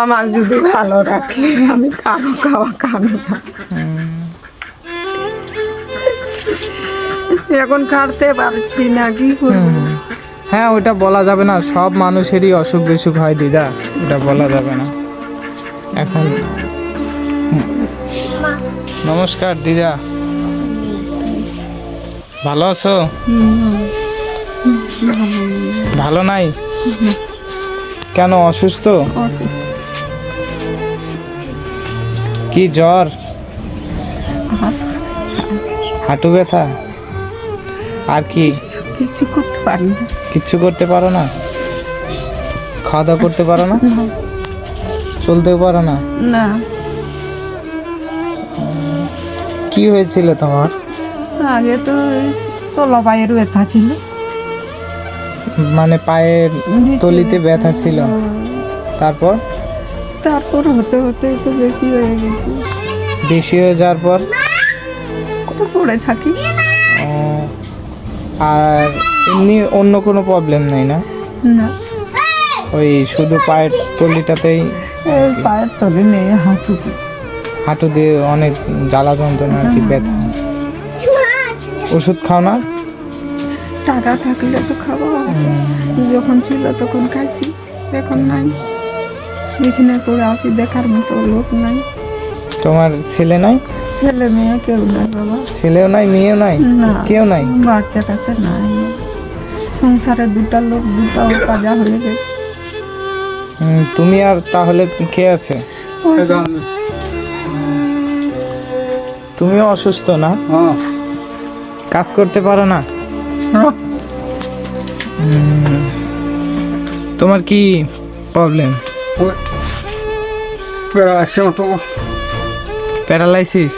আমার যদি ভালো রাখলে আমি কারও খাওয়া খাব না। এখন কাটতে পারছি না কি করব? হ্যাঁ ওটা বলা যাবে না সব মানুষেরই অসুখ বিসুখ হয় দিদা ওটা বলা যাবে না। এখন নমস্কার দিদা। ভালো আছো? ভালো নাই? কেন অসুস্থ। কি জ্বর? হাঁটু ব্যথা? আর কি? কিছু করতে পারি না। কিচ্ছু করতে পারো না? খাওয়া দাওয়া করতে পারো না? চলতেও পারো না? না। কি হয়েছিল তোমার? আগে তো তলা পায়ের ব্যথা ছিল। মানে পায়ের তলিতে ব্যথা ছিল। তারপর? তারপর হতে হতে তো বেশি হয়ে গেছে। বেশি হয়ে যাওয়ার পর? কত পড়ে থাকি? আর এমনি অন্য কোনো প্রবলেম নেই না? না। ওই শুধু পায়ের তলিটাতেই পায়ের তলে নেই হাঁটু হাঁটু দিয়ে অনেক জ্বালা যন্ত্রণা আর কি ব্যথা। ওষুধ খাও না? টাকা থাকলে তো খাব। যখন ছিল তখন খাইছি এখন নাই। বিছানায় পড়ে আসি দেখার মতো লোক নাই। তোমার ছেলে নাই? ছেলে মেয়ে কেউ নাই বাবা। ছেলেও নাই মেয়েও নাই? কেউ নাই? বাচ্চা কাচ্চা নাই। সংসারে দুটা লোক দুটা কাজা হয়ে গেছে। তুমি আর তাহলে কে আছে? তুমিও অসুস্থ না? কাজ করতে পারো না? তোমার কি প্রবলেম প্যারালাইসিস?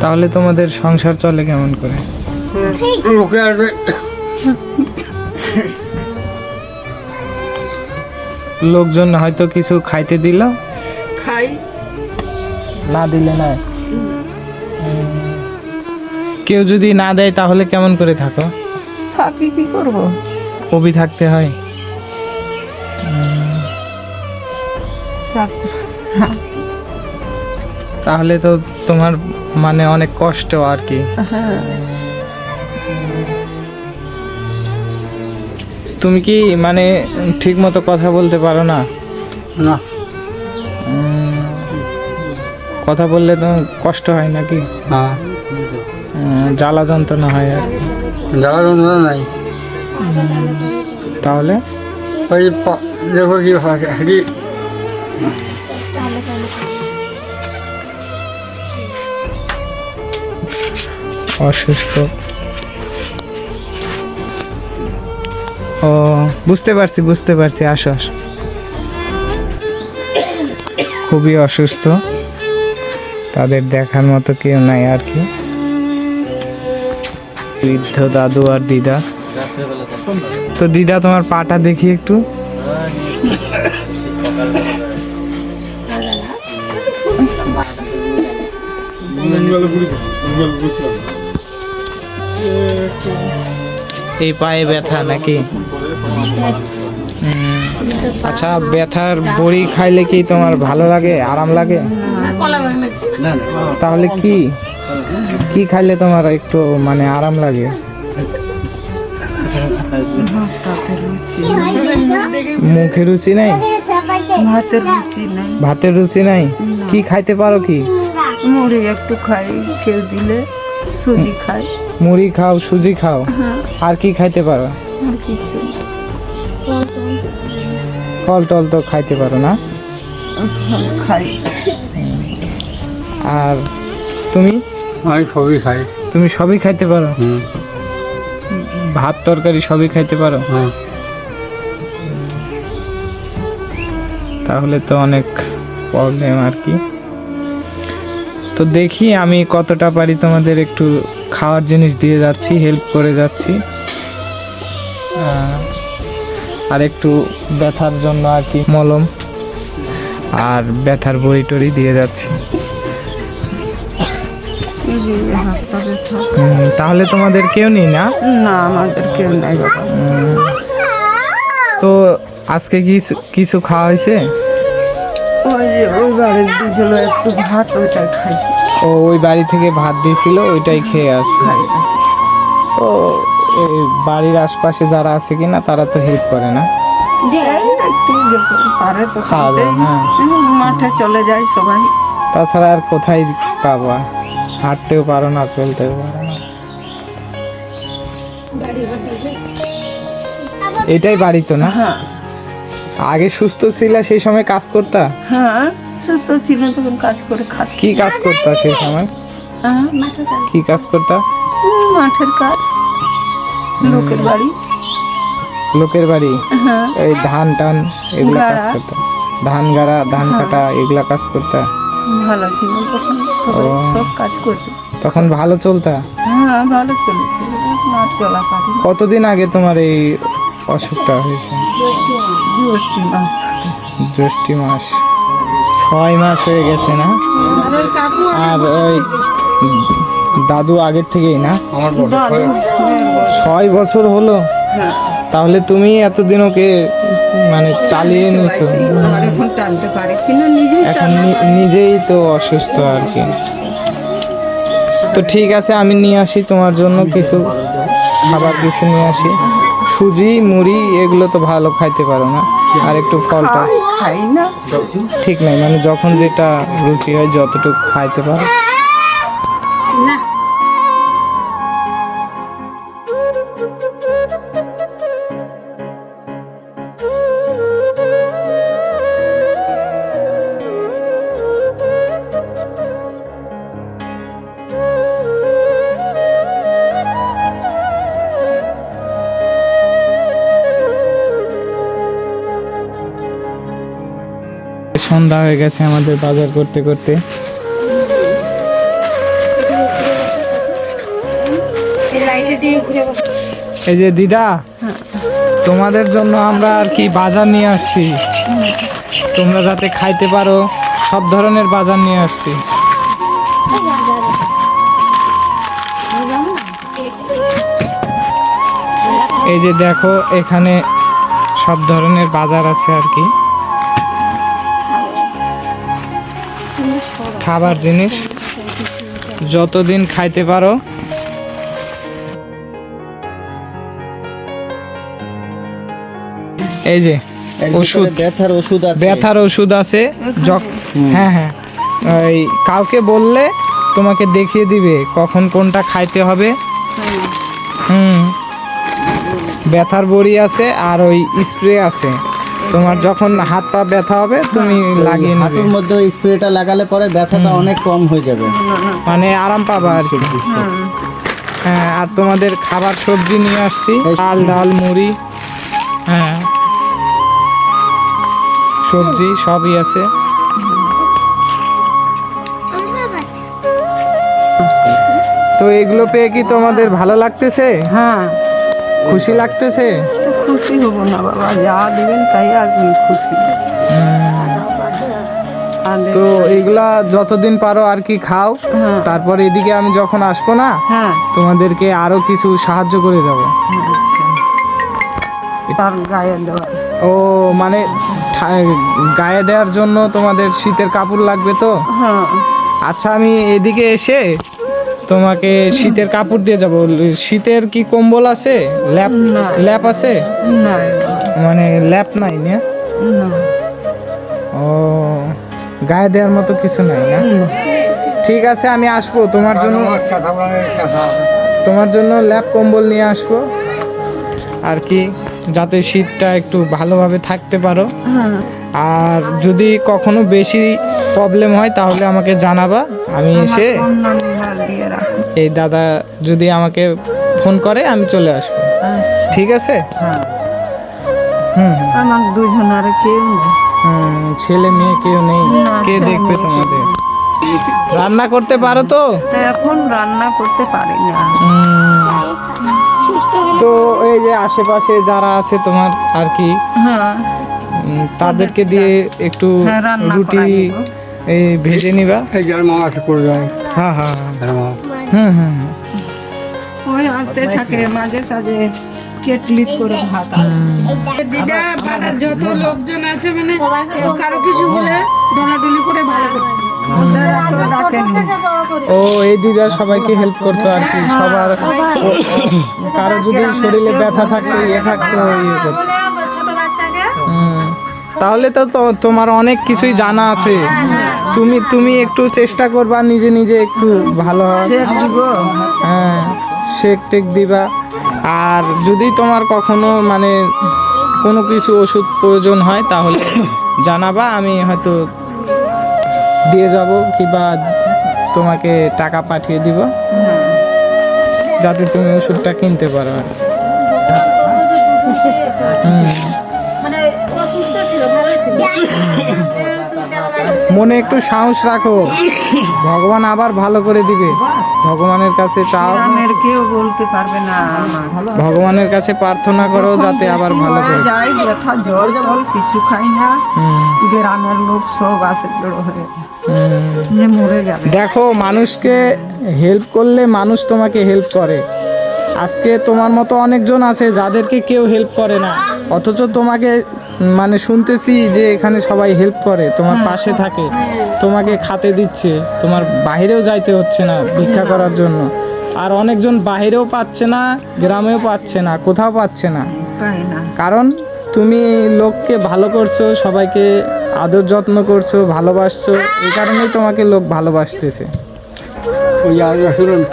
তাহলে তোমাদের সংসার চলে কেমন করে? লোকে আসবে। লোকজন হয়তো কিছু খাইতে দিল? খাই। না দিলে না। কেউ যদি না দেয় তাহলে কেমন করে থাকো? থাকি কি করব? কবি থাকতে হয়। থাকতে তাহলে তো তোমার মানে অনেক কষ্ট আর কি। তুমি কি মানে ঠিক মতো কথা বলতে পারো না? না। কথা বললে তো কষ্ট হয় নাকি? হ্যাঁ জ্বালা যন্ত্রণা হয় আর কি। জ্বালা যন্ত্রণা নাই। তাহলে? ওই দেখো কি অসুস্থ। ও বুঝতে পারছি বুঝতে পারছি। আসো আসো। খুবই অসুস্থ। তাদের দেখার মতো কেউ নাই আর কি। বৃদ্ধ দাদু আর দিদা। তো দিদা তোমার পাটা দেখি একটু। এই পায়ে ব্যথা নাকি? আচ্ছা ব্যথার বড়ি খাইলে কি তোমার ভালো লাগে আরাম লাগে? তাহলে কি? কি খাইলে তোমার একটু মানে আরাম লাগে? মুখে রুচি নাই? ভাতের রুচি নাই। ভাতের রুচি নাই? কি খাইতে পারো কি? মুড়ি একটু খাই কেউ দিলে সুজি খাই। মুড়ি খাও সুজি খাও। আর কি খাইতে পারো? আর কিছু ফল টল তো খাইতে পারো না? খাই। আর তুমি? আমি সবই খাই। তুমি সবই খাইতে পারো? ভাত তরকারি সবই খাইতে পারো? হ্যাঁ। তাহলে তো অনেক প্রবলেম আর কি। তো দেখি আমি কতটা পারি তোমাদের একটু খাওয়ার জিনিস দিয়ে যাচ্ছি হেল্প করে যাচ্ছি। আর একটু ব্যথার জন্য আর কি মলম আর ব্যথার বড়ি টড়ি দিয়ে যাচ্ছি। তাহলে তোমাদের কেউ নেই না? না আমাদের কেউ নাই বাবা। তো আজকে কি কিছু খাওয়া হয়েছে? ওই ওই বাড়ির দিয়েছিল একটু ভাত ওইটাই খাইছি। ও ওই বাড়ি থেকে ভাত দিয়েছিল ওইটাই খেয়ে আছে তো এই বাড়ির আশপাশে যারা আছে কিনা তারা তো হেল্প করে না? পারে তো খাওয়া দাওয়া। হ্যাঁ। হুম, মাঠে চলে যায় সবাই। তাছাড়া আর কোথায় পাবা? হাঁটতেও পারো না চলতেও পারো না। এটাই বাড়ি তো না? হ্যাঁ। আগে সুস্থ ছিলা সেই সময় কাজ করতা? হ্যাঁ সুস্থ ছিল তখন কাজ করে খাচ্ছি। কি কাজ করতা সেই সময়? হ্যাঁ কি কাজ করতা? মাঠের কাজ। লোকের বাড়ি। লোকের বাড়ি? হ্যাঁ। এই ধান টান এগুলা কাজ। করতা? ধান গাড়া ধান কাটা এগুলা কাজ করতা? ভালো ছিল তখন। সব কাজ করতে। তখন ভালো চলতা? হ্যাঁ ভালো চলেছিল। কতদিন আগে তোমার এই অসুখটা হয়েছে? জ্যৈষ্ঠ মাস ছয় মাস হয়ে গেছে না? আর ওই দাদু আগের থেকেই না? আমার ছয় বছর। হলো? হ্যাঁ। তাহলে তুমি এতদিন ওকে মানে চালিয়ে নিছো। আর এখন নিজেই তো অসুস্থ আর কি। তো ঠিক আছে আমি নিয়ে আসি তোমার জন্য কিছু খাবার কিছু নিয়ে আসি। সুজি মুড়ি এগুলো তো ভালো খাইতে পারো না। আর একটু ফলটা খাই, খাই না। ঠিক নাই মানে যখন যেটা রুচি হয় যতটুকু খাইতে পারো। সন্ধ্যা হয়ে গেছে আমাদের বাজার করতে করতে। এই যে দিদা, তোমাদের জন্য আমরা আর কি বাজার নিয়ে আসছি। তোমরা যাতে খাইতে পারো, সব ধরনের বাজার নিয়ে আসছি। এই যে দেখো, এখানে সব ধরনের বাজার আছে আর কি। খাবার জিনিস। যতদিন খাইতে পারো। এই যে ওষুধ। ব্যথার ওষুধ আছে। ব্যথার ওষুধ আছে। হ্যাঁ হ্যাঁ। ওই কাউকে বললে তোমাকে দেখিয়ে দিবে কখন কোনটা খাইতে হবে। হুম। ব্যথার বড়ি আছে আর ওই স্প্রে আছে। তোমার যখন হাত পা ব্যথা হবে তুমি লাগিয়ে নেবে। হাঁটুর মধ্যে স্প্রেটা লাগালে পরে ব্যথাটা অনেক কম হয়ে যাবে। মানে আরাম পাবা আর কি। হ্যাঁ আর তোমাদের খাবার সবজি নিয়ে আসছি ডাল ডাল মুড়ি হ্যাঁ। সবজি সবই আছে। তো এগুলো পেয়ে কি তোমাদের ভালো লাগতেছে? হ্যাঁ। খুশি লাগতেছে? খুশি হব না বাবা যা দেবেন তাই আমি খুশি। তো এগুলা যতদিন পারো আর কি খাও হ্যাঁ। তারপর এদিকে আমি যখন আসব না হ্যাঁ। তোমাদেরকে আরও কিছু সাহায্য করে যাব। আচ্ছা। ও মানে গায়ে দেওয়ার জন্য তোমাদের শীতের কাপড় লাগবে তো? হ্যাঁ। আচ্ছা আমি এদিকে এসে তোমাকে শীতের কাপড় দিয়ে যাব। শীতের কি কম্বল আছে? ল্যাপ ল্যাপ আছে? না। মানে ল্যাপ নাই না? না। ও গায়ে দেওয়ার মতো কিছু নাই না? ঠিক আছে আমি আসব। তোমার জন্য তোমার জন্য ল্যাপ কম্বল নিয়ে আসব। আর কি যাতে শীতটা একটু ভালোভাবে থাকতে পারো। হ্যাঁ। আর যদি কখনো বেশি প্রবলেম হয় তাহলে আমাকে জানাবা। আমি এসে এই দাদা যদি আমাকে ফোন করে আমি চলে আসব। আচ্ছা, ঠিক আছে? হ্যাঁ। আমার দুজন আর কেউ ছেলে মেয়ে কেউ নেই। কে দেখবে তোমাদের? রান্না করতে পারো তো? এখন রান্না করতে পারি না। তো এই যে আশেপাশে যারা আছে তোমার আর কি হ্যাঁ। তাদেরকে দিয়ে একটু হ্যাঁ, রুটি এই ভেজে নিবা। হ্যাঁ হ্যাঁ হ্যাঁ। হুম হুম হুম। ওই আসতে থাকে মাঝে সাঝে কেটলিত করে ভাত দিদা পাড়ার যত লোকজন আছে মানে কারও কিছু হলে ডলাডলি করে ভালো ও এই দিদা সবাইকে হেল্প করতো আর কি সবার ও- কারও যদি শরীরে ব্যথা থাকতো ইয়ে থাকতো ইয়ে করতো। হুম। তাহলে তো তো- তোমার অনেক কিছুই জানা আছে। তুমি তুমি একটু চেষ্টা করবা নিজে নিজে একটু ভালো হ্যাঁ শেক টেক দিবা। আর যদি তোমার কখনো মানে কোনো কিছু ওষুধ প্রয়োজন হয় তাহলে জানাবা আমি হয়তো দিয়ে যাব কিংবা তোমাকে টাকা পাঠিয়ে দিব। যাতে তুমি ওষুধটা কিনতে পারো আর। হুম। মনে একটু সাহস রাখো। ভগবান আবার ভালো করে দিবে। ভগবানের কাছে চাও। কেউ বলতে পারবে না ভগবানের কাছে প্রার্থনা করো যাতে আবার ভালো করে। যাই ব্যথা জ্বর জল কিছু খাই না। গ্রামের লোক সব আসে জড়ো হয়ে যায়। যে মরে যাবে। দেখো মানুষকে হেল্প করলে মানুষ তোমাকে হেল্প করে। আজকে তোমার মতো অনেকজন আছে যাদেরকে কেউ হেল্প করে না। অথচ তোমাকে মানে শুনতেছি যে এখানে সবাই হেল্প করে তোমার পাশে থাকে তোমাকে খাতে দিচ্ছে তোমার বাইরেও যাইতে হচ্ছে না ভিক্ষা করার জন্য। আর অনেকজন বাইরেও পাচ্ছে না গ্রামেও পাচ্ছে না কোথাও পাচ্ছে না। কারণ তুমি লোককে ভালো করছ সবাইকে আদর যত্ন করছ ভালোবাসছো এই কারণেই তোমাকে লোক ভালোবাসতেছে।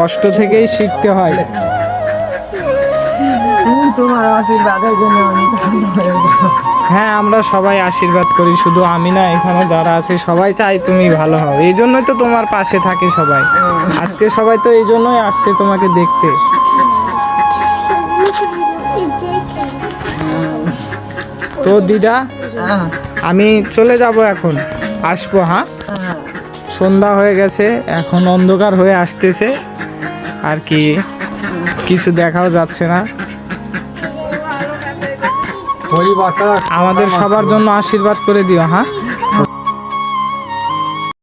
কষ্ট থেকেই শিখতে হয়। তোমার আশীর্বাদের জন্য হয়ে, আমরা সবাই আশীর্বাদ করি। শুধু আমি না, এখানে যারা আছে, সবাই চাই তুমি ভালো হও। এই জন্যই তো তোমার পাশে থাকে সবাই। আজকে সবাই তো এই জন্যই আসছে তোমাকে দেখতে। তো দিদা, আমি চলে যাব এখন। আসব হ্যাঁ। সন্ধ্যা হয়ে গেছে, এখন অন্ধকার হয়ে আসতেছে। আর কি, কিছু দেখাও যাচ্ছে না। আমাদের সবার জন্য আশীর্বাদ করে দিও হ্যাঁ?